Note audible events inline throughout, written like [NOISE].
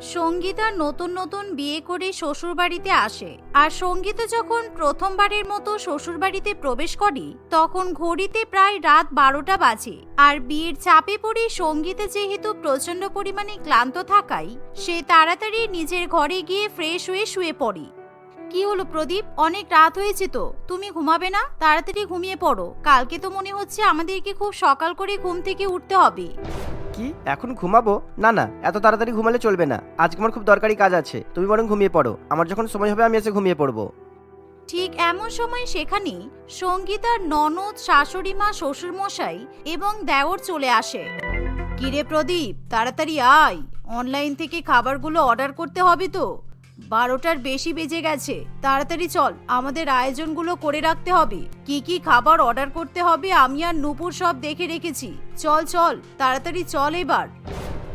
সঙ্গীতা নতুন নতুন বিয়ে করে শ্বশুরবাড়িতে আসে। আর সঙ্গীতা যখন প্রথমবারের মতো শ্বশুরবাড়িতে প্রবেশ করে, তখন ঘড়িতে প্রায় রাত বারোটা বাজে। আর বিয়ের চাপে পড়ে সঙ্গীতা যেহেতু প্রচণ্ড পরিমাণে ক্লান্ত থাকায় সে তাড়াতাড়ি নিজের ঘরে গিয়ে ফ্রেশ হয়ে শুয়ে পড়ে। কি হলো প্রদীপ? অনেক রাত হয়েছে তো। তুমি ঘুমাবে না? তাড়াতাড়ি ঘুমিয়ে পড়ো। কালকে তো মনে হচ্ছে আমাদেরকে খুব সকাল করে ঘুম থেকে উঠতে হবে। কি? এখন ঘুমাবো? না না, এত তাড়াতাড়ি ঘুমালে চলবে না। আজকে আমার খুব দরকারি কাজ আছে। তুমি বরং ঘুমিয়ে পড়ো। আমার যখন সময় হবে, আমি এসে ঘুমিয়ে পড়ব। ঠিক এমন সময় সেখানে সঙ্গীতার ননদ, শাশুড়ি মা শ্বশুর মশাই এবং দেওর চলে আসে। কিরে প্রদীপ, তাড়াতাড়ি আয়। অনলাইন থেকে খাবারগুলো অর্ডার করতে হবে তো। বারোটার বেশি বেজে গেছে। তাড়াতাড়ি চল, আমাদের আয়োজনগুলো করে রাখতে হবে। কি কি খাবার অর্ডার করতে হবে আমি আর নুপুর সব দেখে রেখেছি। চল চল, তাড়াতাড়ি চল এবার।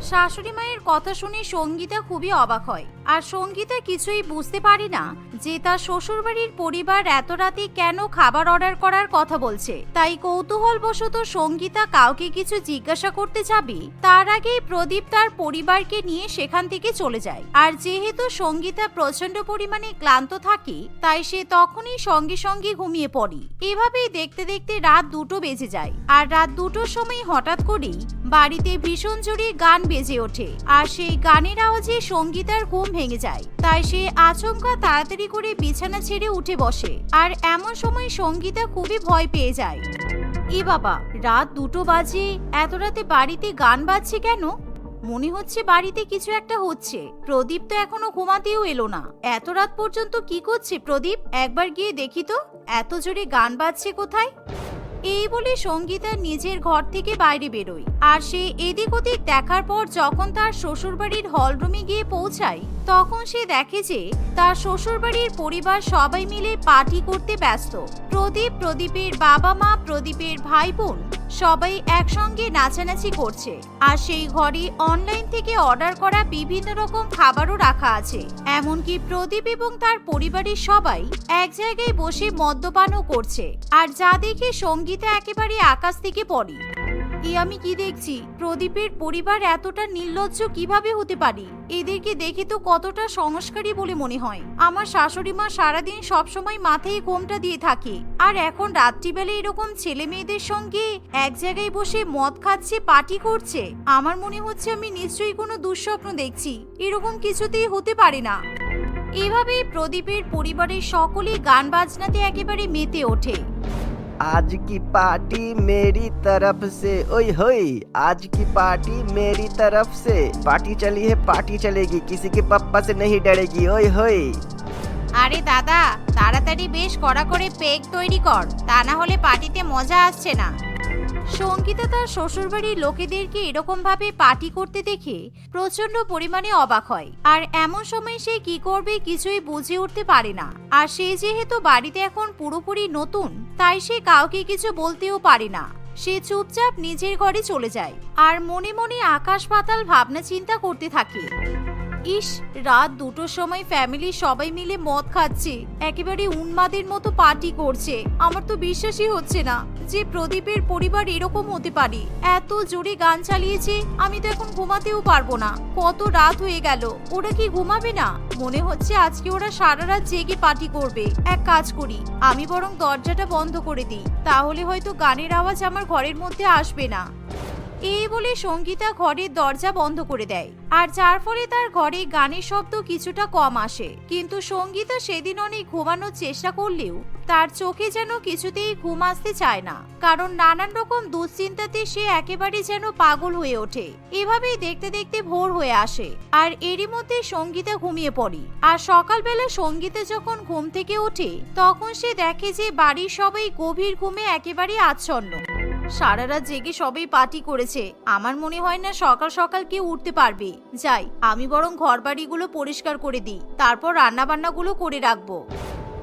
শাশুড়ি মায়ের কথা শুনে সঙ্গীতা খুবই অবাক হয়। আর সঙ্গীতা কিছুই বুঝতে পারে না যে তার শ্বশুরবাড়ির পরিবার এত রাতে কেন খাবার অর্ডার করার কথা বলছে। তাই কৌতূহলবশত সঙ্গীতা কাউকে কিছু জিজ্ঞাসা করতে যাবে, তার আগেই প্রদীপ তার পরিবারকে নিয়ে সেখান থেকে চলে যায়। আর যেহেতু সঙ্গীতা প্রচণ্ড পরিমাণে ক্লান্ত থাকে, তাই সে তখনই সঙ্গে সঙ্গে ঘুমিয়ে পড়ে। এভাবেই দেখতে দেখতে রাত দুটো বেজে যায়। আর রাত দুটোর সময় হঠাৎ করেই বাড়িতে ভীষণ জোরে গান বেজে ওঠে। আর সেই গানের আওয়াজে সঙ্গীতার ঘুম ভেঙে যায়। তাই সে আচমকা তাড়াতাড়ি করে বিছানা ছেড়ে উঠে বসে। আর এমন সময় সঙ্গীতা খুবই ভয় পেয়ে যায়। এ বাবা, রাত দুটো বাজে, এত রাতে বাড়িতে গান বাজছে কেন? মনে হচ্ছে বাড়িতে কিছু একটা হচ্ছে। প্রদীপ তো এখনও ঘুমাতেও এলো না। এত রাত পর্যন্ত কি করছে প্রদীপ? একবার গিয়ে দেখি তো, এত জোরে গান বাজছে কোথায়? এই বলে সঙ্গীতা নিজের ঘর থেকে বাইরে বেরোয়। আর সে এদিক ওদিক দেখার পর যখন তার শ্বশুরবাড়ির হলরুমে গিয়ে পৌঁছায় তখন সে দেখে যে তার শ্বশুরবাড়ির পরিবার সবাই মিলে পার্টি করতে ব্যস্ত। প্রদীপ, প্রদীপের বাবা মা, প্রদীপের ভাই বোন সবাই একসঙ্গে নাচানাচি করছে। আর সেই ঘরে অনলাইন থেকে অর্ডার করা বিভিন্ন রকম খাবারও রাখা আছে। এমনকি প্রদীপ এবং তার পরিবারের সবাই এক জায়গায় বসে মদ্যপানও করছে। আর যা দেখে সঙ্গীতা একেবারে আকাশ থেকে পড়ে। এ আমি কি দেখছি? প্রদীপের পরিবার এতটা নির্লজ্জ কীভাবে হতে পারি? এদেরকে দেখে তো কতটা সংস্কারী বলে মনে হয়। আমার শাশুড়ি মা সারাদিন সবসময় মাথায় ঘোমটা দিয়ে থাকে। আর এখন রাত্রিবেলা এরকম ছেলে মেয়েদের সঙ্গে এক জায়গায় বসে মদ খাচ্ছে, পার্টি করছে, আমার মনে হচ্ছে আমি নিশ্চয়ই কোনো দুঃস্বপ্ন দেখছি। এরকম কিছুতেই হতে পারে না। এভাবেই প্রদীপের পরিবারের সকলেই গান বাজনাতে একেবারে মেতে ওঠে। आज की पार्टी मेरी तरफ से ओए होए आज की पार्टी मेरी तरफ से पार्टी चली है पार्टी चलेगी किसी के पप्पा से नहीं डरेगी ओए होए আরে দাদা তাড়াতাড়ি বেশ কড়া করে পেক তৈরি কর তা না হলে পার্টিতে মজা আসছে না সঙ্গীতা তার শ্বশুরবাড়ির লোকেদেরকে এরকম ভাবে পার্টি করতে দেখে প্রচণ্ড পরিমাণে অবাক হয়। আর এমন সময় সে কি করবে কিছুই বুঝে উঠতে পারে না। আর সে যেহেতু বাড়িতে এখন পুরোপুরি নতুন, তাই সে কাউকে কিছু বলতেও পারে না। সে চুপচাপ নিজের ঘরে চলে যায়। আর মনে মনে আকাশ পাতাল ভাবনা চিন্তা করতে থাকে। ইস, রাত দুটোর সময় ফ্যামিলি সবাই মিলে মদ খাচ্ছে। একেবারে উন্মাদের মতো পার্টি করছে। আমার তো বিশ্বাসই হচ্ছে না যে প্রদীপের পরিবার এরকম হতে পারে। এত জোরে গান চালিয়েছে, আমি তো এখন ঘুমাতেও পারব না। কত রাত হয়ে গেল, ওরা কি ঘুমাবে না? মনে হচ্ছে আজকে ওরা সারা রাত জেগে পার্টি করবে। এক কাজ করি, আমি বরং দরজাটা বন্ধ করে দিই। তাহলে হয়তো গানের আওয়াজ আমার ঘরের মধ্যে আসবে না। এই বলে সঙ্গীতা ঘরের দরজা বন্ধ করে দেয়। আর যার ফলে তার ঘরে গানের শব্দ কিছুটা কম আসে। কিন্তু সঙ্গীতা সেদিন অনেক ঘুমানোর চেষ্টা করলেও তার চোখে যেন কিছুতেই ঘুম আসতে চায় না। কারণ নানান রকম দুশ্চিন্তাতে সে একেবারে যেন পাগল হয়ে ওঠে। এভাবেই দেখতে দেখতে ভোর হয়ে আসে। আর এরই মধ্যে সঙ্গীতা ঘুমিয়ে পড়ে। আর সকালবেলা সঙ্গীতা যখন ঘুম থেকে ওঠে, তখন সে দেখে যে বাড়ির সবাই গভীর ঘুমে একেবারে আচ্ছন্ন। সারা রাত জেগে সবাই পার্টি করেছে। আমার মনে হয় না সকাল সকাল কেউ উঠতে পারবে। যাই, আমি বরং ঘর বাড়িগুলো পরিষ্কার করে দিই। তারপর রান্নাবান্নাগুলো করে রাখব।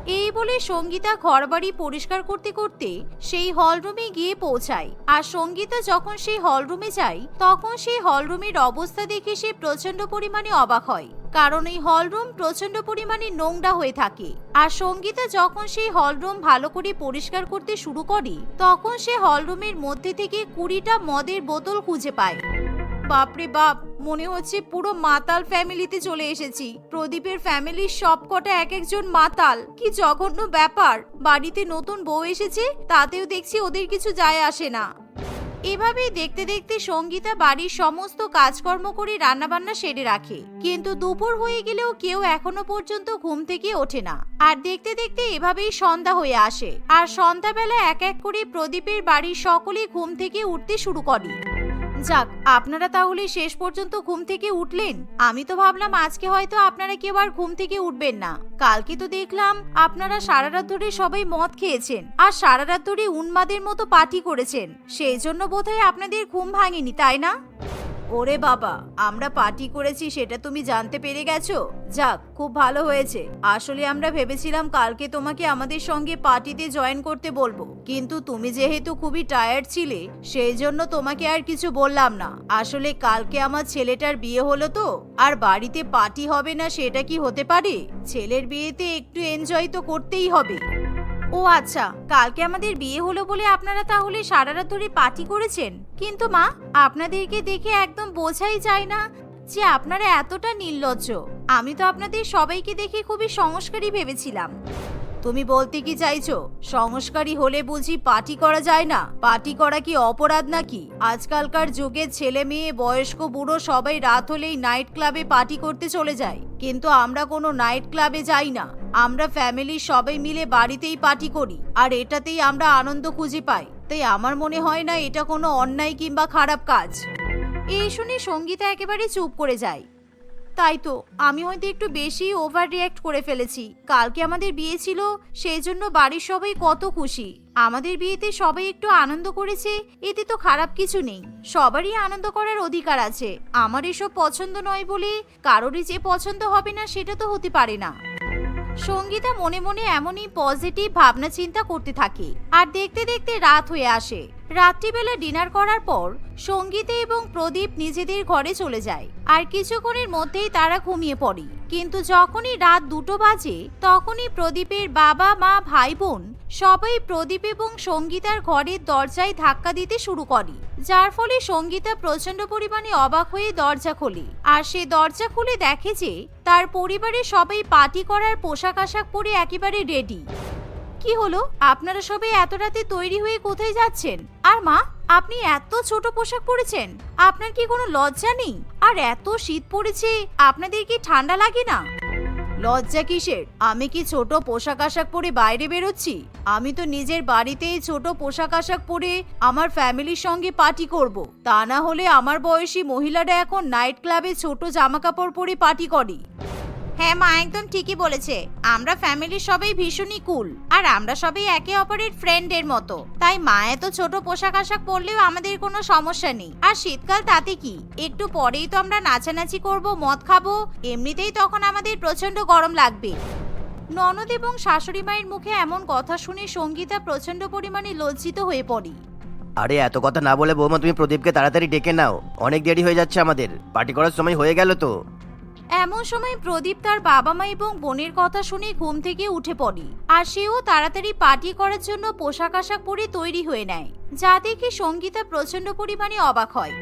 এই বলে সঙ্গীতা ঘরবাড়ি পরিষ্কার করতে করতে সেই হলরুমে গিয়ে পৌঁছায়। আর সঙ্গীতা যখন সেই হলরুমে যায়, তখন সেই হলরুমের অবস্থা দেখে সে প্রচণ্ড পরিমাণে অবাক হয়। কারণ এই হলরুম প্রচণ্ড পরিমাণে নোংরা হয়ে থাকে। আর সঙ্গীতা যখন সেই হলরুম ভালো করে পরিষ্কার করতে শুরু করে, তখন সে হলরুমের মধ্যে থেকে কুড়িটা মদের বোতল খুঁজে পায়। বাপরে বাপ, মনে হচ্ছে পুরো মাতাল ফ্যামিলিতে চলে এসেছি। প্রদীপের ফ্যামিলির সবকটা এক একজন মাতাল। কি জঘন্য ব্যাপার। বাড়িতে নতুন বউ এসেছে, তাতেও দেখছি ওদের কিছু যায় আসে না। এভাবেই দেখতে দেখতে সঙ্গীতা বাড়ির সমস্ত কাজকর্ম করে রান্নাবান্না সেরে রাখে। কিন্তু দুপুর হয়ে গেলেও কেউ এখনও পর্যন্ত ঘুম থেকে ওঠে না। আর দেখতে দেখতে এভাবেই সন্ধ্যা হয়ে আসে। আর সন্ধ্যাবেলা এক এক করে প্রদীপের বাড়ির সকলেই ঘুম থেকে উঠতে শুরু করে। যাক, আপনারা তাহলে শেষ পর্যন্ত ঘুম থেকে উঠলেন। আমি তো ভাবলাম আজকে হয়তো আপনারা কেউ আর ঘুম থেকে উঠবেন না। কালকে তো দেখলাম আপনারা সারা রাত ধরে সবাই মদ খেয়েছেন আর সারা রাত ধরে উন্মাদের মতো পার্টি করেছেন। সেই জন্য বোধহয় আপনাদের ঘুম ভাঙেনি, তাই না? ওরে বাবা, আমরা পার্টি করেছি সেটা তুমি জানতে পেরে গেছো? যাক, খুব ভালো হয়েছে। আসলে আমরা ভেবেছিলাম কালকে তোমাকে আমাদের সঙ্গে পার্টিতে জয়েন করতে বলব। কিন্তু তুমি যেহেতু খুবই টায়ার্ড ছিলে, সেই জন্য তোমাকে আর কিছু বললাম না। আসলে কালকে আমার ছেলেটার বিয়ে হলো তো, আর বাড়িতে পার্টি হবে না সেটা কি হতে পারে? ছেলের বিয়েতে একটু এনজয় তো করতেই হবে। ও আচ্ছা কালকে আমাদের বিয়ে হলো বলে আপনারা তাহলে সারা রাত ধরে পার্টি করেছেন? কিন্তু মা, আপনাদেরকে দেখে একদম বোঝাই যায় না যে আপনারা এতটা নির্লজ্জ। আমি তো আপনাদের সবাইকে দেখে খুবই সংস্কারী ভেবেছিলাম। তুমি বলতে কি চাইছো? সংস্কারী হলে বুঝি পার্টি করা যায় না? পার্টি করা কি অপরাধ নাকি? আজকালকার যুগের ছেলে মেয়ে, বয়স্ক বুড়ো সবাই রাত হলেই নাইট ক্লাবে পার্টি করতে চলে যায়। কিন্তু আমরা কোনো নাইট ক্লাবে যাই না। আমরা ফ্যামিলির সবাই মিলে বাড়িতেই পার্টি করি, আর এটাতেই আমরা আনন্দ খুঁজে পাই। তাই আমার মনে হয় না এটা কোনো অন্যায় কিংবা খারাপ কাজ। এই শুনে সঙ্গীতা একেবারে চুপ করে যায়। তাই তো, আমি হয়তো একটু বেশি ওভার রিয়াক্ট করে ফেলেছি। কালকে আমাদের বিয়ে ছিল সেই জন্য বাড়ির সবাই কত খুশি। আমাদের বিয়েতে সবাই একটু আনন্দ করেছে, এতে তো খারাপ কিছু নেই। সবারই আনন্দ করার অধিকার আছে। আমার এসব পছন্দ নয় বলে কারোরই যে পছন্দ হবে না, সেটা তো হতে পারে না। সঙ্গীতা মনে মনে এমনই পজিটিভ ভাবনা চিন্তা করতে থাকে। আর দেখতে দেখতে রাত হয়ে আসে। রাত্রিবেলা ডিনার করার পর সঙ্গীতে এবং প্রদীপ নিজেদের ঘরে চলে যায়। আর কিছুক্ষণের মধ্যেই তারা ঘুমিয়ে পড়ে। কিন্তু যখনই রাত দুটো বাজে, তখনই প্রদীপের বাবা, মা ভাই বোন সবাই প্রদীপ এবং সঙ্গীতার ঘরের দরজায় ধাক্কা দিতে শুরু করে। যার ফলে সঙ্গীতা প্রচণ্ড পরিমাণে অবাক হয়ে দরজা খোলে। আর সে দরজা খুলে দেখে যে, তার পরিবারের সবাই পার্টি করার পোশাক আশাক পরে একেবারে রেডি কি হলো? আপনারা সবাই এত রাতে তৈরি হয়ে কোথায় যাচ্ছেন? আর মা, আপনি এত ছোট পোশাক পরেছেন। আপনার কি কোনো লজ্জা নেই? আর এত শীত পড়েছে, আপনাদের কি ঠান্ডা লাগে না? লজ্জা কিসের? আমি কি ছোট পোশাক আশাক পরে বাইরে বেরোচ্ছি? আমি তো নিজের বাড়িতেই ছোট পোশাক আশাক পরে আমার ফ্যামিলির সঙ্গে পার্টি করব। তা না হলে আমার বয়সী মহিলারা এখন নাইট ক্লাবে ছোট জামা কাপড় পরে পার্টি করে। হ্যাঁ মা একদম ঠিকই বলেছে। আমরা ফ্যামিলির সবাই ভীষণই কুল আর আমরা সবাই একে অপরের ফ্রেন্ডের মতো। তাই মা এত ছোট পোশাক আশাক পরলেও আমাদের কোনো সমস্যা নেই। আর শীতকাল তাতে কি? একটু পরেই তো আমরা নাচানাচি করব, মদ খাব, এমনিতেই তখন আমাদের প্রচণ্ড গরম লাগবে। ননদ এবং শাশুড়ি মায়ের মুখে এমন কথা শুনে সঙ্গীতা প্রচণ্ড পরিমাণে লজ্জিত হয়ে পড়ি। আরে, এত কথা না বলে বৌমা, তুমি প্রদীপকে তাড়াতাড়ি ডেকে নাও। অনেক দেরি হয়ে যাচ্ছে আমাদের। পার্টি করার সময় হয়ে গেল তো। এমন সময় প্রদীপ তার বাবা মা এবং বোনের কথা শুনে ঘুম থেকে উঠে পড়ে। আর সেও তাড়াতাড়ি পার্টি করার জন্য পোশাক আশাক পরে তৈরি হয়ে নেয়, যা দেখে সঙ্গীতা প্রচণ্ড পরিমাণে অবাক হয়।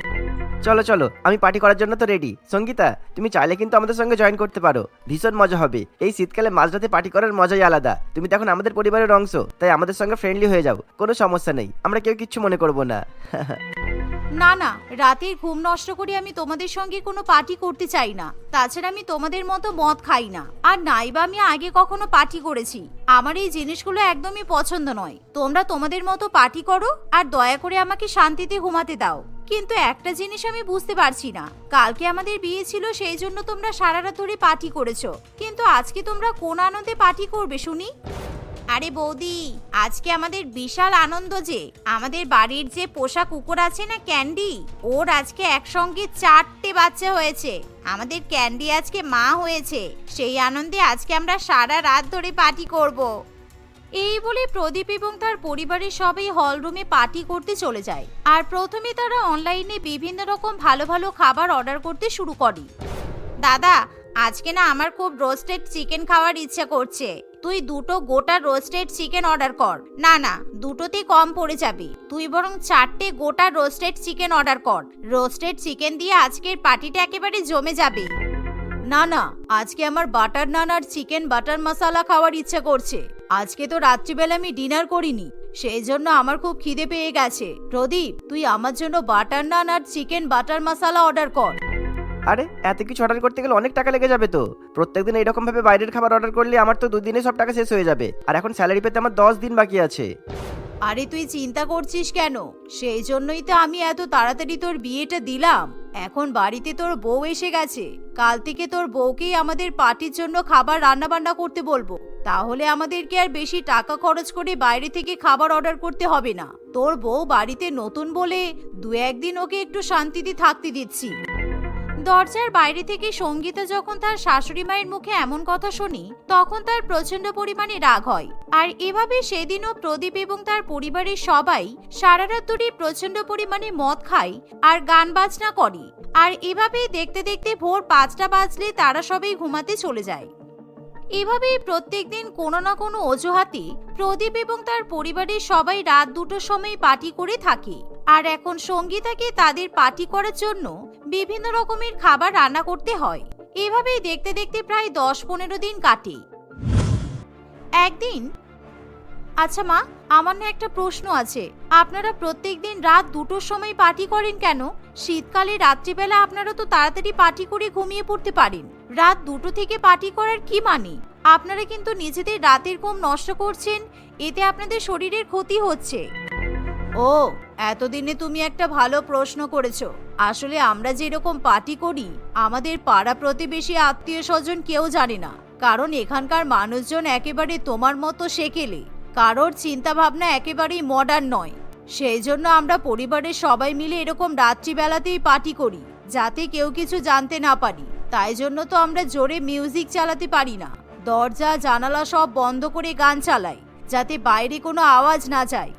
চলো চলো, আমি পার্টি করার জন্য তো রেডি সঙ্গীতা, তুমি চাইলে কিন্তু আমাদের সঙ্গে জয়েন করতে পারো। ভীষণ মজা হবে। এই শীতকালে মাঝরাতে পার্টি করার মজাই আলাদা। তুমি তো এখন আমাদের পরিবারের অংশ, তাই আমাদের সঙ্গে ফ্রেন্ডলি হয়ে যাও। কোনো সমস্যা নেই। আমরা কেউ কিচ্ছু মনে করব না। [LAUGHS] না না, রাতের ঘুম নষ্ট করে আমি তোমাদের সঙ্গে কোনো পার্টি করতে চাই না। তাছাড়া আমি তোমাদের মতো মদ খাই না। আর নাইবা আমি আগে কখনো পার্টি করেছি। আমার এই জিনিসগুলো একদমই পছন্দ নয়। তোমরা তোমাদের মতো পার্টি করো আর দয়া করে আমাকে শান্তিতে ঘুমাতে দাও। কিন্তু একটা জিনিস আমি বুঝতে পারছি না। কালকে আমাদের বিয়ে ছিল, সেই জন্য তোমরা সারা রাত ধরে পার্টি করেছ। কিন্তু আজকে তোমরা কোন আনন্দে পার্টি করবে, শুনি? আরে বৌদি, আজকে আমাদের বিশাল আনন্দ যে আমাদের বাড়ির যে পোষা কুকুর আছে না ক্যান্ডি, ওর আজকে একসঙ্গে চারটে বাচ্চা হয়েছে। আমাদের ক্যান্ডি আজকে মা হয়েছে, সেই আনন্দে আজকে আমরা সারা রাত ধরে পার্টি করব। এই বলে প্রদীপ এবং তার পরিবারের সবাই হল রুমে পার্টি করতে চলে যায়। আর প্রথমে তারা অনলাইনে বিভিন্ন রকম ভালো ভালো খাবার অর্ডার করতে শুরু করে। দাদা আজকে না আমার খুব রোস্টেড চিকেন খাওয়ার ইচ্ছা করছে। তুই দুটো গোটা রোস্টেড চিকেন অর্ডার কর। না না, দুটোতেই কম পড়ে যাবে। তুই বরং চারটে গোটা রোস্টেড চিকেন অর্ডার কর। রোস্টেড চিকেন দিয়ে আজকের পার্টিটা একেবারে জমে যাবে। না না, আজকে আমার বাটার নান আর চিকেন বাটার মশালা খাওয়ার ইচ্ছা করছে। আজকে তো রাত্রিবেলা আমি ডিনার করিনি। সেই জন্য আমার খুব খিদে পেয়ে গেছে। প্রদীপ, তুই আমার জন্য বাটার নান আর চিকেন বাটার মশালা অর্ডার কর। আরে, এত কিছু অর্ডার করতে গেলে অনেক টাকা লেগে যাবে তো। প্রত্যেকদিন এরকম ভাবে বাইরের খাবার অর্ডার করলে আমার তো দুদিনে সব টাকা শেষ হয়ে যাবে। আর এখন স্যালারি পেতে আমার দশ দিন বাকি আছে। আরে, তুই চিন্তা করছিস কেন? সেই জন্যই তো আমি এত তাড়াতাড়ি তোর বিয়েটা দিলাম। এখন বাড়িতে তোর বউ এসে গেছে। কাল থেকে তোর বউকেই আমাদের পার্টির জন্য খাবার রান্না বান্না করতে বলব। তাহলে আমাদেরকে আর বেশি টাকা খরচ করে বাইরে থেকে খাবার অর্ডার করতে হবে না। তোর বউ বাড়িতে নতুন বলে দু একদিন ওকে একটু শান্তিতে থাকতে দিচ্ছি। দরজার বাইরে থেকে সঙ্গীতা যখন তার শাশুড়ি মায়ের মুখে এমন কথা শুনি, তখন তার প্রচণ্ড পরিমাণে রাগ হয়। আর এভাবে সেদিনও প্রদীপ এবং তার পরিবারের সবাই সারা রাত ধরে প্রচণ্ড পরিমাণে মদ খায় আর গান বাজনা করে। আর এভাবেই দেখতে দেখতে ভোর পাঁচটা বাজলে তারা সবাই ঘুমাতে চলে যায়। এভাবেই প্রত্যেক দিন কোনো না কোনো অজুহাতে প্রদীপ এবং তার পরিবারের সবাই রাত দুটোর সময় পার্টি করে থাকে। আর এখন সঙ্গীতাকে তাদের পার্টি করার জন্য বিভিন্ন রকমের খাবার রান্না করতে হয়। এভাবেই দেখতে দেখতে প্রায় দশ পনেরো দিন কাটে। একদিন আচ্ছা মা, আমার না একটা প্রশ্ন আছে। আপনারা প্রত্যেক দিন রাত দুটোর সময় পার্টি করেন কেন? শীতকালে রাত্রিবেলা আপনারা তো তাড়াতাড়ি পার্টি করে ঘুমিয়ে পড়তে পারেন। রাত দুটো থেকে পার্টি করার কি মানে? আপনারা কিন্তু নিজেদের রাতের ঘুম নষ্ট করছেন, এতে আপনাদের শরীরের ক্ষতি হচ্ছে। ও, এতদিনে তুমি একটা ভালো প্রশ্ন করেছ। আসলে আমরা যেরকম পার্টি করি, আমাদের পাড়া প্রতিবেশী আত্মীয় স্বজন কেউ জানে না। কারণ এখানকার মানুষজন একেবারে তোমার মতো সেকেলে। কারোর চিন্তা ভাবনা একেবারেই মডার্ন নয়। সেই জন্য আমরা পরিবারের সবাই মিলে এরকম রাত্রিবেলাতেই পার্টি করি, যাতে কেউ কিছু জানতে না পারি। তাই জন্য তো আমরা জোরে মিউজিক চালাতে পারি না। দরজা, জানালা সব বন্ধ করে গান চালাই, যাতে বাইরে কোনো আওয়াজ না যায়।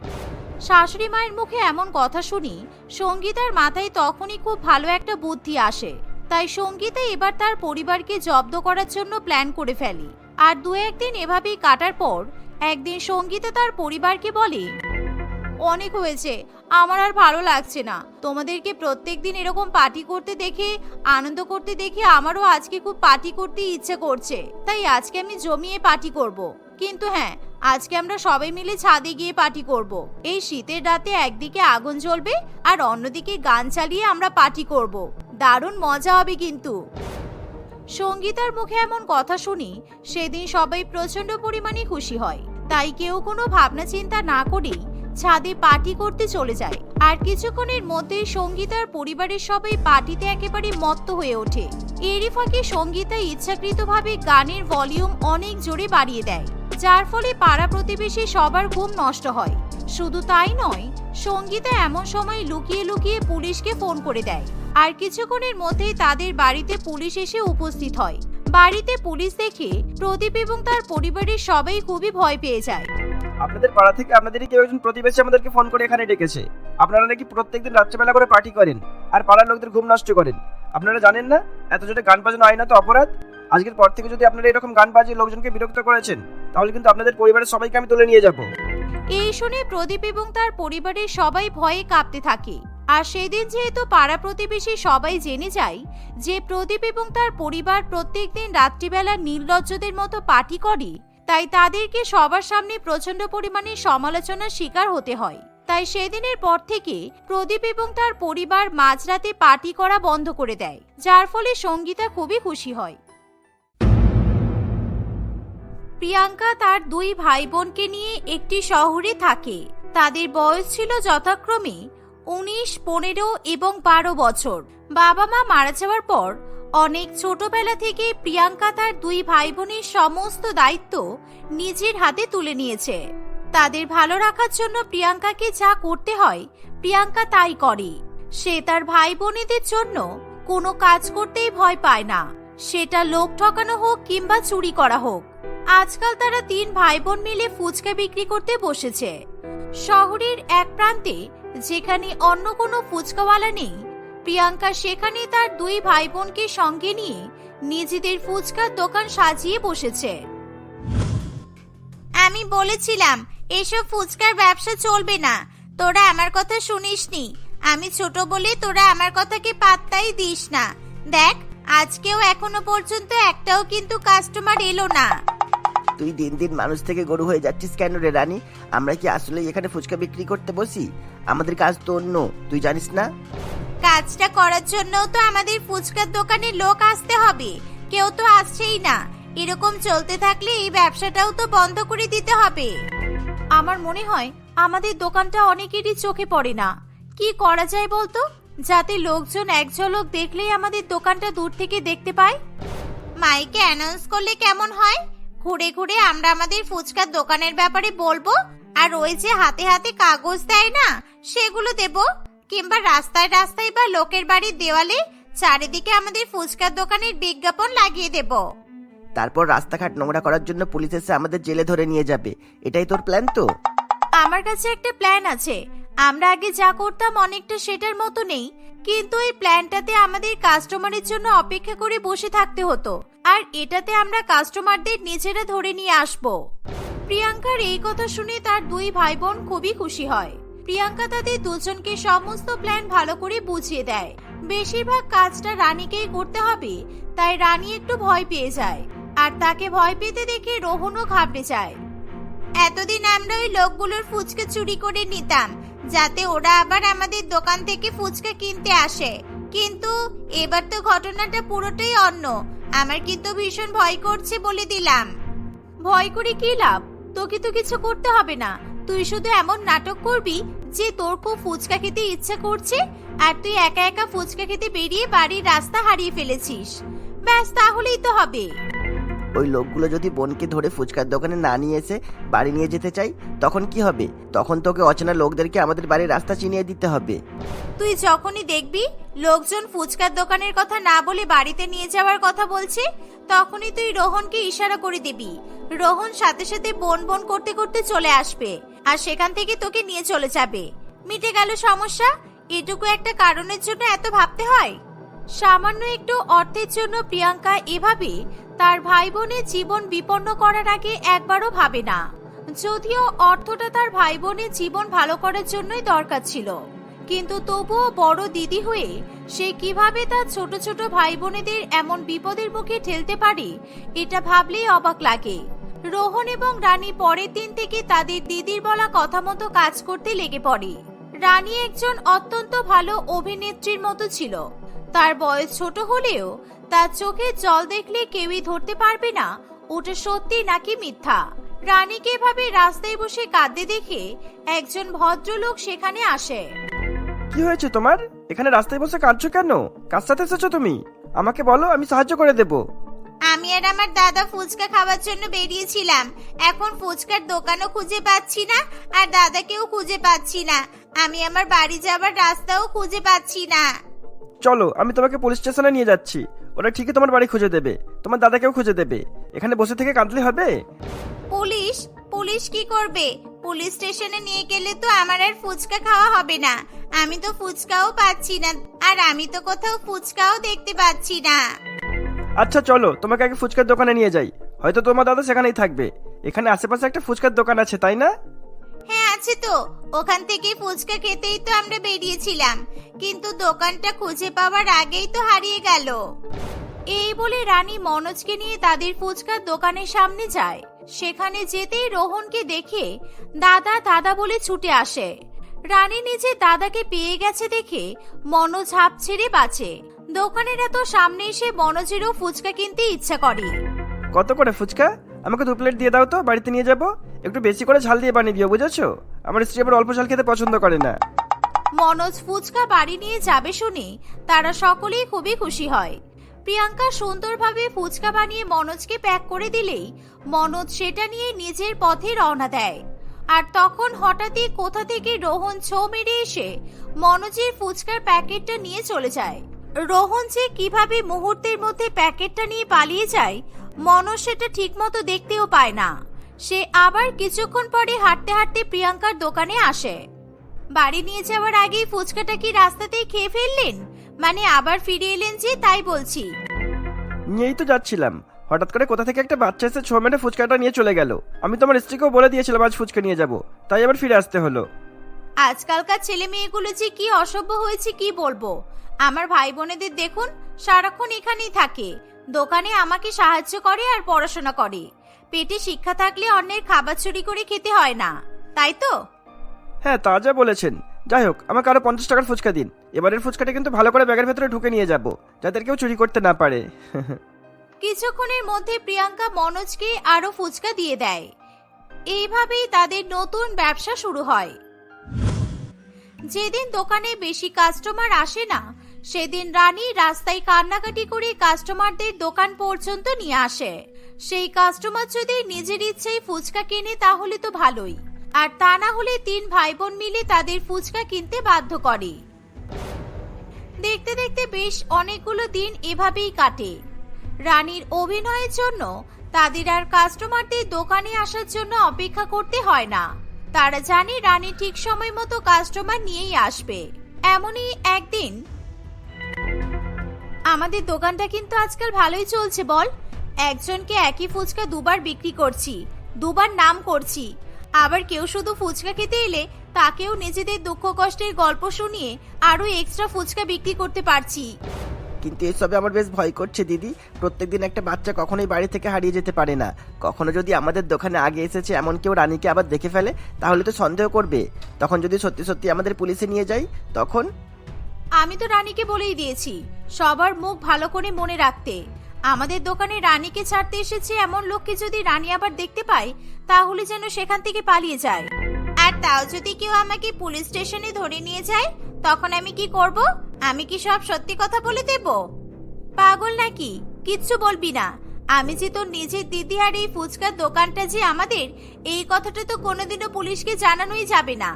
শাশুড়ি মায়ের মুখে এমন কথা শুনি, সঙ্গীতার মাথায় তখনই খুব ভালো একটা বুদ্ধি আসে। তাই সঙ্গীতা এবার তার পরিবারকে জব্দ করার জন্য প্ল্যান করে ফেলি। আর দু একদিন এভাবেই কাটার পর একদিন সঙ্গীতা তার পরিবারকে বলে, অনেক হয়েছে, আমার আর ভালো লাগছে না তোমাদেরকে প্রত্যেক দিন এরকম পার্টি করতে দেখে, আনন্দ করতে দেখে আমারও আজকে খুব পার্টি করতে ইচ্ছে করছে তাই আজকে আমি জমিয়ে পার্টি করব। কিন্তু হ্যাঁ আজকে আমরা সবাই মিলে ছাদে গিয়ে পার্টি করব। এই শীতের রাতে একদিকে আগুন জ্বলবে আর অন্যদিকে গান চালিয়ে আমরা পার্টি করব। দারুণ মজা হবে কিন্তু সঙ্গীতার মুখে এমন কথা শুনি, সেদিন সবাই প্রচণ্ড পরিমাণে খুশি হয় তাই কেউ কোনো ভাবনা চিন্তা না করেই ছাদে পার্টি করতে চলে যায়। আর কিছুক্ষণের মধ্যেই সঙ্গীতার পরিবারের সবাই পার্টিতে একেবারে মত্ত হয়ে ওঠে। এরই ফাঁকে সঙ্গীতা ইচ্ছাকৃতভাবে গানের ভলিউম অনেক জোরে বাড়িয়ে দেয়, যার ফলে পাড়া প্রতিবেশী সবার ঘুম নষ্ট হয়। শুধু তাই নয়, সঙ্গীতা এমন সময় লুকিয়ে লুকিয়ে পুলিশকে ফোন করে দেয়। আর কিছুক্ষণের মধ্যেই তাদের বাড়িতে পুলিশ এসে উপস্থিত হয়। বাড়িতে পুলিশ দেখে প্রদীপ এবং তার পরিবারের সবাই খুবই ভয় পেয়ে যায়। আপনাদের পাড়া থেকে আপনাদেরই কেউ একজন প্রতিবেশী আমাদেরকে ফোন করে এখানে ডেকেছে। আপনারা নাকি প্রত্যেকদিন রাত্রেবেলা করে পার্টি করেন আর পাড়ার লোকদের ঘুম নষ্ট করেন। আপনারা জানেন না? এত জোরে গান বাজানো আইনা তো অপরাধ? আজকের পর থেকে যদি আপনারা এরকম গান বাজিয়ে লোকজনকে বিরক্ত করেছেন তাহলে কিন্তু আপনাদের পরিবারের সবাইকে আমি তুলে নিয়ে যাব। এই শুনে প্রদীপ এবং তার পরিবারের সবাই ভয়ে কাঁপতে থাকে। আর সেদিন যেহেতু পাড়া প্রতিবেশী সবাই জেনে যায় যে প্রদীপ এবং তার পরিবার প্রত্যেক দিন রাত্রিবেলা নির্লজ্জদের মতো পার্টি করে, তাই তাদেরকে সবার সামনে প্রচণ্ড পরিমাণে সমালোচনার শিকার হতে হয়। তাই সেদিনের পর থেকে প্রদীপ এবং তার পরিবার মাঝরাতে পার্টি করা বন্ধ করে দেয়, যার ফলে সঙ্গীতা খুবই খুশি হয়। প্রিয়াঙ্কা তার দুই ভাই বোনকে নিয়ে একটি শহরে থাকে। তাদের বয়স ছিল যথাক্রমে উনিশ, পনেরো এবং বারো বছর। বাবা মা মারা যাওয়ার পর অনেক ছোটবেলা থেকে প্রিয়াঙ্কা তার দুই ভাই বোনের সমস্ত দায়িত্ব নিজের হাতে তুলে নিয়েছে। তাদের ভালো রাখার জন্য প্রিয়াঙ্কাকে যা করতে হয়, প্রিয়াঙ্কা তাই করে। সে তার ভাই বোনেদের জন্য কোনো কাজ করতেই ভয় পায় না। সেটা লোক ঠকানো হোক কিংবা চুরি করা হোক। আজকাল তারা তিন ভাই বোন মিলে ফুচকা বিক্রি করতে বসেছে। শহরের এক প্রান্তে যেখানে অন্য কোনো ফুচকাওয়ালা নেই। প্রিয়াঙ্কা সেখানে তার দুই ভাই বোনকে সঙ্গে নিয়ে নিজেদের ফুচকার দোকান সাজিয়ে বসেছে। আমি বলেছিলাম, এসব ফুচকার ব্যবসা চলবে না। তোরা আমার কথা শুনিসনি। আমি ছোট বলে তোরা আমার কথাকে পাত্তাই দিস না। দেখ, আজকেও এখনও পর্যন্ত একটাও কিন্তু কাস্টমার এলো না। তুই দিন দিন মানুষ থেকে গরু হয়ে যাচ্ছিস কেন রে রানী? আমরা কি আসলে এখানে ফুচকা বিক্রি করতে বসি? আমাদের কাজ তো অন্য তুই জানিস না? কাজটা করার জন্যও তো আমাদের ফুচকার দোকানে লোক আসতে হবে। কেউ তো আসছেই না। এরকম চলতে থাকলে এই ব্যবসাটাও তো বন্ধ করে দিতে হবে। আমার মনে হয় আমাদের দোকানটা অনেকেরই চোখে পড়ে না। কি করা যায় বলতো? যাতে লোকজন এক ঝলক দেখলেই আমাদের দোকানটা দূর থেকে দেখতে পায়। মাইকে অ্যানাউন্স করলে কেমন হয়? ঘুরে ঘুরে আমরা আমাদের ফুচকার দোকানের ব্যাপারে বলব? আর ওই যে হাতে হাতে কাগজ দেয় না সেগুলো দেব? কিংবা রাস্তায় রাস্তায় বা লোকের বাড়ির দেওয়ালে চারিদিকে আমাদের ফুচকার দোকানের বিজ্ঞাপন লাগিয়ে দেব। তারপর রাস্তাঘাট নোংরা করার জন্য পুলিশ এসে আমাদের জেলে ধরে নিয়ে যাবে। এটাই তোর প্ল্যান তো? আমার কাছে একটা প্ল্যান আছে। আমরা আগে যা করতাম অনেকটা সেটার মতো নেই, কিন্তু এই প্ল্যানটাতে আমাদের কাস্টমারের জন্য অপেক্ষা করে বসে থাকতে হতো। আর এটাতে আমরা কাস্টমারদের নিজেরা ধরে নিয়ে আসব। প্রিয়াঙ্কার এই কথা শুনে তার দুই ভাই বোন খুবই খুশি হয়। প্রিয়াঙ্কা তাদের দুজনকে সমস্ত প্ল্যান ভালো করে বুঝিয়ে দেয়। বেশিরভাগ কাজটা রানীকেই করতে হবে, তাই রানী একটু ভয় পেয়ে যায়। আর তাকে ভয় পেতে দেখে রোহনও ঘাবড়ে যায়। এতদিন আমরা ওই লোকগুলোর ফুচকে চুরি করে নিতাম যাতে ওরা আবার আমাদের দোকান থেকে ফুচকা কিনতে আসে। কিন্তু এবার তো ঘটনাটা পুরোটাই অন্য। আমার কিন্তু ভীষণ ভয় করছে বলে দিলাম। ভয় করে কি লাভ? তোকে তো কিছু করতে হবে না। তুই শুধু এমন নাটক করবি যে তোর খুব ফুচকা খেতে ইচ্ছা করছে, আর তুই একা একা ফুচকা খেতে বেরিয়ে বাড়ির রাস্তা হারিয়ে ফেলেছিস। ব্যাস, তাহলেই তো হবে। ওই লোকগুলো যদি বোনকে ধরে ফুচকার দোকানে না নিয়ে এসে বাড়ি নিয়ে যেতে চাই, তখন কি হবে? তখন তোকে অচেনা লোকদেরকে আমাদের বাড়ির রাস্তা চিনিয়ে দিতে হবে। তুই যখনই দেখবি লোকজন ফুচকার দোকানের কথা না বলে বাড়িতে নিয়ে যাওয়ার কথা বলছে, তখনই তুই রোহনকে ইশারা করে দিবি। রোহন সাথে সাথে বন বোন করতে করতে চলে আসবে আর সেখান থেকে তোকে নিয়ে চলে যাবে। মিটে গেল সমস্যা? এটুকু একটা কারণের জন্য এত ভাবতে হয়? সামান্য একটু অর্থের জন্য প্রিয়াঙ্কা এভাবে তার ভাই বোনের জীবন বিপন্ন করার আগে একবারও ভাবে না। যদিও অর্থটা তার ভাই বোনের জীবন ভালো করার জন্যই দরকার ছিল। কিন্তু তবুও বড় দিদি হয়ে সে কীভাবে তার ছোট ছোট ভাই বোনেদের এমন বিপদের মুখে ঠেলতে পারে, এটা ভাবলেই অবাক লাগে। রোহন এবং রানী পরের দিন থেকে তাদের দিদির বলা কথা মতো কাজ করতে লেগে পড়ে। রানী একজন অত্যন্ত ভালো অভিনেত্রীর মতো ছিল। তার বয়স ছোট হলেও তার চোখে জল দেখলে কেউই ধরতে পারবে না। ওটা সত্যি নাকি মিথ্যা? রানীকে এভাবে রাস্তায় বসে কাঁদতে দেখে একজন ভদ্রলোক সেখানে আসে। কি হয়েছে তোমার? এখানে রাস্তায় বসে কাঁদছো কেন? কার সাথে এসেছ তুমি? আমাকে বলো আমি সাহায্য করে দেব। আমি আর আমার দাদা ফুচকা খাওয়ার জন্য বেরিয়েছিলাম। এখন ফুচকার দোকানও খুঁজে পাচ্ছি না আর দাদাকেও খুঁজে পাচ্ছি না। আমি আমার বাড়ি যাবার রাস্তাও খুঁজে পাচ্ছি না। চলো আমি তোমাকে পুলিশ স্টেশনে নিয়ে যাচ্ছি। ওরা ঠিকই তোমার বাড়ি খুঁজে দেবে। তোমার দাদাকেও খুঁজে দেবে। এখানে বসে থেকে কাঁদলে হবে? পুলিশ পুলিশ কি করবে? পুলিশ স্টেশনে নিয়ে গেলে তো আমার আর ফুচকা খাওয়া হবে না। আমি তো ফুচকাও পাচ্ছি না আর আমি তো কোথাও ফুচকাও দেখতে পাচ্ছি না। আচ্ছা চলো তোমাকে আগে ফুচকার দোকানে নিয়ে যাই। হয়তো তোমার দাদা সেখানেই থাকবে। এখানে আশেপাশে একটা ফুচকার দোকান আছে তাই না? আছে তো? ওখান থেকে ফুচকা খেতেই তো আমরা বেরিয়েছিলাম। কিন্তু দোকানটা খুঁজে পাওয়ার আগেই তো হারিয়ে গেল। এই বলে রানী মনোজকে নিয়ে তাদের ফুচকার দোকানের সামনে যায়। সেখানে যেতেই রোহনকে দেখে দাদা দাদা বলে ছুটে আসে। রানী নিজে দাদাকে পেয়ে গেছে দেখে মনোজ হাঁপ ছেড়ে বাঁচে। দোকানের এত সামনে এসে মনোজেরও ফুচকা কিনতে ইচ্ছা করে। কত করে ফুচকা? আমাকে দু প্লেট দিয়ে দাও তো, বাড়িতে নিয়ে যাব। একটু বেশি করে ঝাল দিয়ে বানিয়ে দিও, বুঝেছ? আমার স্ত্রী আবার অল্প ঝাল খেতে পছন্দ করে না। মনোজ ফুচকা বাড়ি নিয়ে যাবে শুনে তারা সকলেই খুবই খুশি হয়। প্রিয়াঙ্কা সুন্দরভাবে ফুচকা বানিয়ে মনোজকে প্যাক করে দিলেই মনোজ সেটা নিয়ে নিজের পথে রওনা দেয়। আর তখন হঠাৎই কোথা থেকে রোহন ছো মেরে এসে মনোজের ফুচকার প্যাকেটটা নিয়ে চলে যায়। রোহন যে কীভাবে মুহূর্তের মধ্যে প্যাকেটটা নিয়ে পালিয়ে যায়, মনোজ সেটা ঠিকমতো দেখতেও পায় না। সে আবার কিছুক্ষণ পরে হাঁটতে হাঁটতে প্রিয়াঙ্কার দোকানে আসে। বাড়ি নিয়ে যাওয়ার আগেই ফুচকাটা কি রাস্তাতেই খেয়ে ফেললেন? মানে আবার ফিরে এলেন যে তাই বলছি। নিয়েই তো যাচ্ছিলাম। হঠাৎ করে কোথা থেকে একটা বাচ্চা এসে ছো মেরে ফুচকাটা নিয়ে চলে গেল। আমি তোমার স্ত্রীকেও বলে দিয়েছিলাম আজ ফুচকা নিয়ে যাব। তাই আবার ফিরে আসতে হলো। আজকালকার ছেলে মেয়েগুলো যে কি অসভ্য হয়েছে কি বলব? আমার ভাই বোনেদের দেখুন সারাক্ষণ এখানেই থাকে। দোকানে আমাকে সাহায্য করে আর পড়াশোনা করে। পেটে শিক্ষা থাকলে অন্যের খাবার চুরি করে খেতে হয় না তাই তো? হ্যাঁ তা যা বলেছেন। যাই হোক আমাকে আরও পঞ্চাশ টাকার ফুচকা দিন। এবারের ফুচকাটা কিন্তু ভালো করে ব্যাগের ভেতরে ঢুকে নিয়ে যাব যাতে কেউ চুরি করতে না পারে। কিছুক্ষণের মধ্যে প্রিয়াঙ্কা মনোজকে আরও ফুচকা দিয়ে দেয়। এইভাবেই তাদের নতুন ব্যবসা শুরু হয়। যেদিন দোকানে বেশি কাস্টমার আসে না সেদিন রানী রাস্তায় কান্নাকাটি করে কাস্টমারদের দোকান পর্যন্ত নিয়ে আসে। সেই কাস্টমার যদি নিজের ইচ্ছেই ফুচকা কেনে তাহলে তো ভালোই। আর তা না হলে তিন ভাই বোন মিলে তাদের ফুচকা কিনতে বাধ্য করে। দেখতে দেখতে বেশ অনেকগুলো দিন এভাবেই কাটে। রানীর অভিনয়ের জন্য তাদের আর কাস্টমারদের দোকানে আসার জন্য অপেক্ষা করতে হয় না। তারা জানে রানী ঠিক সময় মতো কাস্টমার নিয়েই আসবে। এমনই একদিন আমাদের দোকানটা কিন্তু আজকাল ভালোই চলছে, বল। একজনকে একই ফুচকা দুবার বিক্রি করছি, দুবার নাম করছি। আবার কেউ শুধু ফুচকা খেতে এলে তাকেও নিজেদের দুঃখ কষ্টের গল্প শুনিয়ে আরও এক্সট্রা ফুচকা বিক্রি করতে পারছি। কিন্তু এসবে আমার বেশ ভয় করছে, দিদি। প্রত্যেকদিন একটা বাচ্চা কখনোই বাড়ি থেকে হারিয়ে যেতে পারে না। কখনো যদি আমাদের দোকানে আগে এসেছে এমন কেউ রানীকে আবার দেখে ফেলে, তাহলে তো সন্দেহ করবে। তখন যদি সত্যি সত্যি আমাদের পুলিশে নিয়ে যাই, তখন আমি তো রানীকে বলেই দিয়েছি, সবার মুখ ভালো করে মনে রাখতে। আমাদের দোকানে রানীকে ছাড়তে এসেছে এমন লোককে যদি রানী আবার দেখতে পায়, তাহলে যেন সেখান থেকে পালিয়ে যায়। আর তাও যদি কেউ আমাকে পুলিশ স্টেশনে ধরে নিয়ে যায়, তখন আমি কি করব? আমি কি সব সত্যি কথা বলে দেব? পাগল নাকি? কিচ্ছু বলবি না। আমি যে তোর নিজের দিদি আর এই ফুচকার দোকানটা যে আমাদের, এই কথাটা তো কোনোদিনও পুলিশকে জানানোই যাবে না।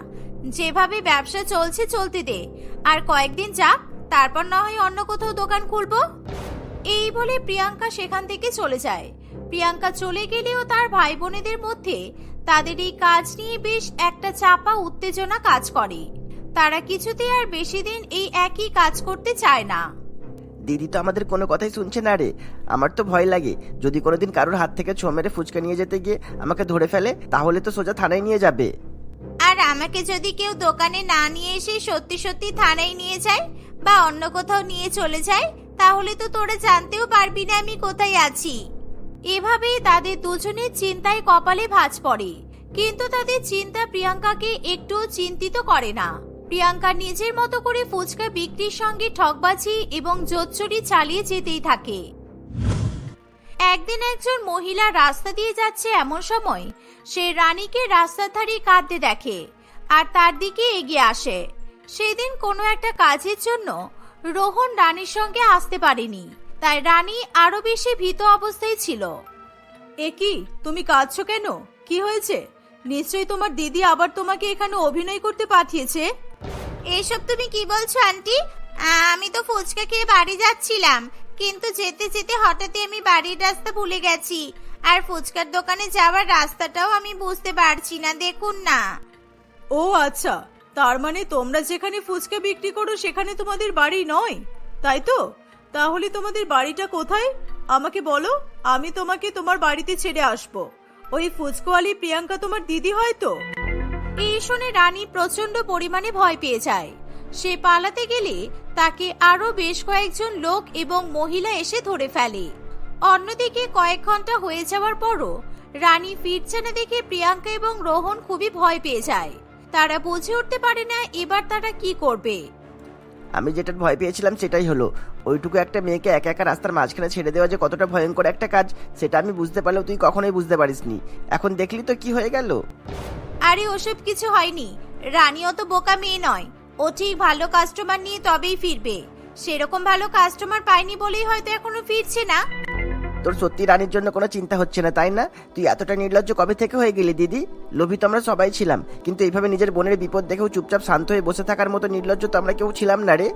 যেভাবে ব্যবসা চলছে, চলতে দে। আর কয়েকদিন যাক, তারপর না হয় অন্য কোথাও দোকান খুলবো। এই বলে প্রিয়াঙ্কা সেখান থেকে চলে যায়। প্রিয়াঙ্কা চলে গেলেও তার ভাই বোনেদের মধ্যে তাদের এই কাজ নিয়ে বেশ একটা চাপা, উত্তেজনা কাজ করে। তারা কিছুতে আর বেশি দিন এই একই কাজ করতে চায় না। দিদি তো আমাদের কোনো কথাই শুনছে না রে। আমার তো ভয় লাগে। যদি কোনোদিন কারোর হাত থেকে ছো মেরে ফুচকা নিয়ে যেতে গিয়ে আমাকে ধরে ফেলে, তাহলে তো সোজা থানায় নিয়ে যাবে। আর আমাকে যদি কেউ দোকানে না নিয়ে এসে সত্যি সত্যি থানায় নিয়ে যায় বা অন্য কোথাও নিয়ে চলে যায়, তাহলে তো তোরা জানতেও পারবি না আমি কোথায় আছি। এভাবেই তাদের দুজনের চিন্তায় কপালে ভাঁজ পড়ে। কিন্তু তাদের চিন্তা প্রিয়াঙ্কাকে একটুও চিন্তিত করে না। প্রিয়াঙ্কা নিজের মতো করে ফুচকা বিক্রির সঙ্গে ঠকবাজি এবং জোচ্চুরি চালিয়ে যেতেই থাকে। একদিন একজন মহিলা রাস্তা দিয়ে যাচ্ছে এমন সময় সে রানীকে রাস্তার ধারে কাঁদতে দেখে আর তার দিকে এগিয়ে আসে। সেদিন কোনো একটা কাজের জন্য রোহন রানীর সঙ্গে আসতে পারেনি তাই রানী আরও বেশি ভীত অবস্থায় ছিল। এ কি তুমি কাঁদছো কেন? কি হয়েছে? নিশ্চয়ই তোমার দিদি আবার তোমাকে এখানে অভিনয় করতে পাঠিয়েছে। এসব তুমি কি বলছো আন্টি? আমি তো ফুচকা খেয়ে বাড়ি যাচ্ছিলাম। কিন্তু যেতে যেতে হঠাৎই আমি বাড়ির রাস্তা ভুলে গেছি। আর ফুচকার দোকানে যাওয়ার রাস্তাটাও আমি বুঝতে পারছি না দেখুন না। ও আচ্ছা তার মানে তোমরা যেখানে ফুচকা বিক্রি করো সেখানে তোমাদের বাড়ি নয় তাই তো? তাহলে তোমাদের বাড়িটা কোথায়? আমাকে বলো আমি তোমাকে তোমার বাড়িতে ছেড়ে আসব। ওই ফুচকোয়ালি প্রিয়াঙ্কা তোমার দিদি হয় তো? এই শুনে রানী প্রচণ্ড পরিমাণে ভয় পেয়ে যায়। সে পালাতে গেলে তাকে আরও বেশ কয়েকজন লোক এবং মহিলা এসে ধরে ফেলে। অন্যদিকে কয়েক ঘণ্টা হয়ে যাওয়ার পরও রানী ফিরছে না দেখে প্রিয়াঙ্কা এবং রোহন খুবই ভয় পেয়ে যায়। তারা বুঝে উঠতে পারে না এবার তারা কি করবে। আমি যেটা ভয় পেয়েছিলাম সেটাই হলো ওইটুকু একটা মেয়েকে একা একা রাস্তার মাঝখানে ছেড়ে দেওয়া যে কতটা ভয়ঙ্কর একটা কাজ সেটা আমি বুঝতে পারলেও তুই কখনোই বুঝতে পারিসনি। এখন দেখলি তো কি হয়ে গেল? আরে ওসব কিছু হয়নি। রানী অত বোকা মেয়ে নয়। ও ঠিক ভালো কাস্টমার নিয়ে তবেই ফিরবে। সেরকম ভালো কাস্টমার পায়নি বলেই হয়তো এখনও ফিরছে না। তোর সত্যি রানীর জন্য কোনো চিন্তা হচ্ছে না তাই না? তুই এতটা নির্লজ্জ কবে থেকে হয়ে গেলি দিদি? লোভী তো আমরা সবাই ছিলাম কিন্তু এইভাবে নিজের বোনের বিপদ দেখেও চুপচাপ শান্ত হয়ে বসে থাকার মতো নির্লজ্জ তো আমরা কেউ ছিলাম না রে।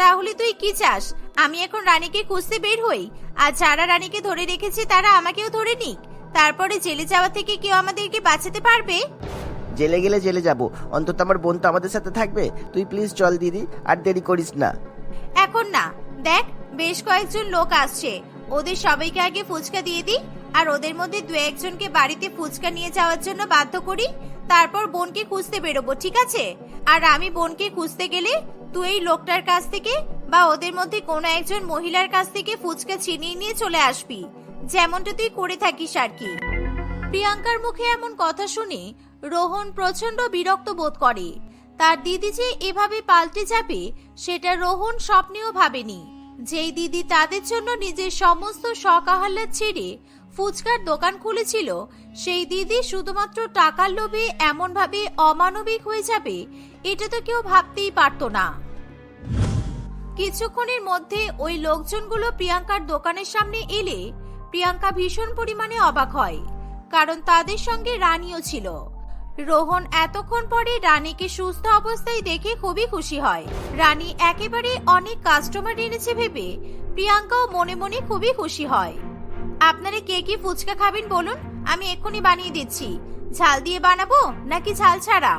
তাহলে তুই কি চাস? আমি এখন রানীকে খুঁজতে বের হই আর যারা রানীকে ধরে রেখেছে তারা আমাকেও ধরে নিক। তারপরে জেলে যাওয়া থেকে কেউ আমাদেরকে বাঁচাতে পারবে? জেলে গেলে জেলে যাব। অন্তত আমার বোন তো আমাদের সাথে থাকবে। তুই প্লিজ চল দিদি, আর দেরি করিস না। এখন না, দেখ, বেশ কয়েকজন লোক আসছে। ওদের সবাইকে আগে ফুচকা দিয়ে দিই, আর ওদের মধ্যে দু একজনকে বাড়িতে ফুচকা নিয়ে যাওয়ার জন্য বাধ্য করি। তারপর বোনকে খুঁজতে বেরোবো, ঠিক আছে? আর আমি বোনকে খুঁজতে গেলে তুই এই লোকটার কাছ থেকে বা ওদের মধ্যে কোনো একজন মহিলার কাছ থেকে ফুচকা ছিনিয়ে নিয়ে চলে আসবি। যেমনটা তুই করে থাকিস আর কি। প্রিয়াঙ্কার মুখে এমন কথা শুনে রোহন প্রচণ্ড বিরক্ত বোধ করে। তার দিদি যে এভাবে পাল্টে যাবে, সেটা রোহন স্বপ্নেও ভাবেনি। যেই দিদি তাদের জন্য নিজের সমস্ত আহ্লাদ ছেড়ে ফুচকার দোকান খুলেছিল, সেই দিদি শুধুমাত্র টাকার লোভে এমনভাবে অমানবিক হয়ে যাবে, এটা তো কেউ ভাবতেই পারতো না। কিছুক্ষণের মধ্যে ওই লোকজনগুলো প্রিয়াঙ্কার দোকানের সামনে এলে প্রিয়াঙ্কা ভীষণ পরিমাণে অবাক হয়, কারণ তাদের সঙ্গে রানীও ছিল। রোহন এতক্ষণ পরে রানীকে সুস্থ অবস্থায় দেখে খুবই খুশি হয়। রানী একেবারে অনেক কাস্টমার এনেছে ভেবে প্রিয়াঙ্কাও মনে মনে খুবই খুশি হয়। আপনারা কে কি ফুচকা খাবেন বলুন, আমি এক্ষুনি বানিয়ে দিচ্ছি। ঝাল দিয়ে বানাবো নাকি ঝাল ছাড়া?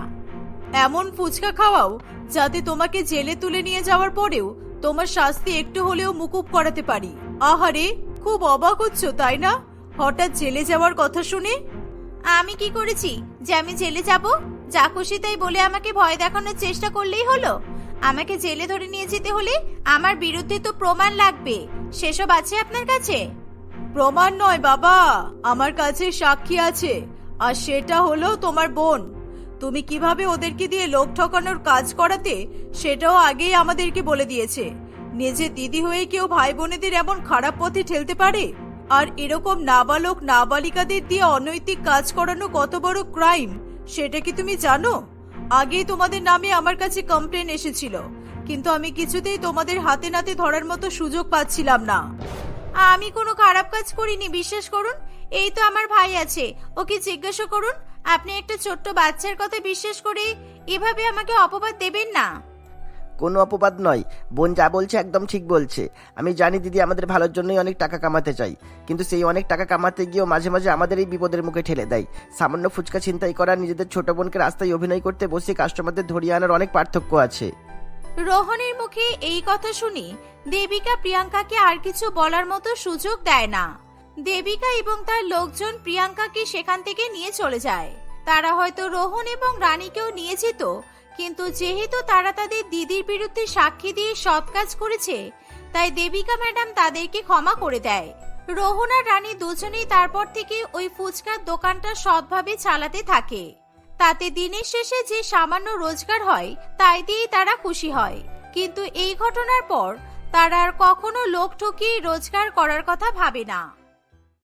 এমন ফুচকা খাওয়াও যাতে তোমাকে জেলে তুলে নিয়ে যাওয়ার পরেও তোমার শাস্তি একটু হলেও মুকুব করাতে পারি। আহারে, খুব অবাক হচ্ছ, তাই না? হঠাৎ জেলে যাওয়ার কথা শুনে আমি কি করেছি? যে আমি জেলে যাব? যা খুশি তাই বলে আমাকে ভয় দেখানোর চেষ্টা করলেই হলো? আমাকে জেলে ধরে নিয়ে যেতে হলে আমার বিরুদ্ধে তো প্রমাণ লাগবে। সেসব আছে আপনার কাছে? প্রমাণ নয়, বাবা। আমার কাছে সাক্ষী আছে। আর সেটা হলো তোমার বোন। তুমি কীভাবে ওদেরকে দিয়ে লোক ঠকানোর কাজ করাতে, সেটাও আগেই আমাদেরকে বলে দিয়েছে। নিজের দিদি হয়ে কেউ ভাই বোনেদের এমন খারাপ পথে ঠেলতে পারে? আর এরকম নাবালক নাবালিকাদের দিয়ে অনৈতিক কাজ করানো কত বড় ক্রাইম, সেটা কি তুমি জানো? আগেই তোমাদের নামে আমার কাছে কমপ্লেন এসেছিল, কিন্তু আমি কিছুতেই তোমাদের হাতে নাতে ধরার মতো সুযোগ পাচ্ছিলাম না। আমি কোনো খারাপ কাজ করিনি, বিশ্বাস করুন? এই তো আমার ভাই আছে, ওকে জিজ্ঞাসা করুন। আপনি একটা ছোট্ট বাচ্চার কথা বিশ্বাস করে এভাবে আমাকে অপবাদ দেবেন না। কোনো অপবাদ নয়। বোন যা বলছে একদম ঠিক বলছে। আমি জানি দিদি আমাদের ভালোর জন্যই অনেক টাকা কামাতে চাই। কিন্তু সেই অনেক টাকা কামাতে গিয়েও মাঝে মাঝে আমাদের এই বিপদের মুখে ঠেলে দেয়। সামান্য ফুচকা ছিনতাই করা, নিজেদের ছোট বোনকে রাস্তায় অভিনয় করতে বসে কাস্টমারদের ধরিয়ে আনার অনেক পার্থক্য আছে। রোহনের মুখে এই কথা শুনি, দেবিকা প্রিয়াঙ্কাকে আর কিছু বলার মতো সুযোগ দেয় না। দেবিকা এবং তার লোকজন প্রিয়াঙ্কাকে সেখান থেকে নিয়ে চলে যায়। তারা হয়তো রোহন এবং রানীকেও নিয়ে যেত কিন্তু যেহেতু তারা তাদের দিদির বিরুদ্ধে সাক্ষী দিয়ে সৎ কাজ করেছে, তাই দেবিকা ম্যাডাম তাদেরকে ক্ষমা করে দেয়। রোহন আর রানী দুজনেই তারপর থেকে ওই ফুচকার দোকানটা সৎভাবে চালাতে থাকে। তাতে দিনের শেষে যে সামান্য রোজগার হয়, তাই দিয়েই তারা খুশি হয়। কিন্তু এই ঘটনার পর তারা আর কখনো লোক ঠকিয়ে রোজগার করার কথা ভাবে না।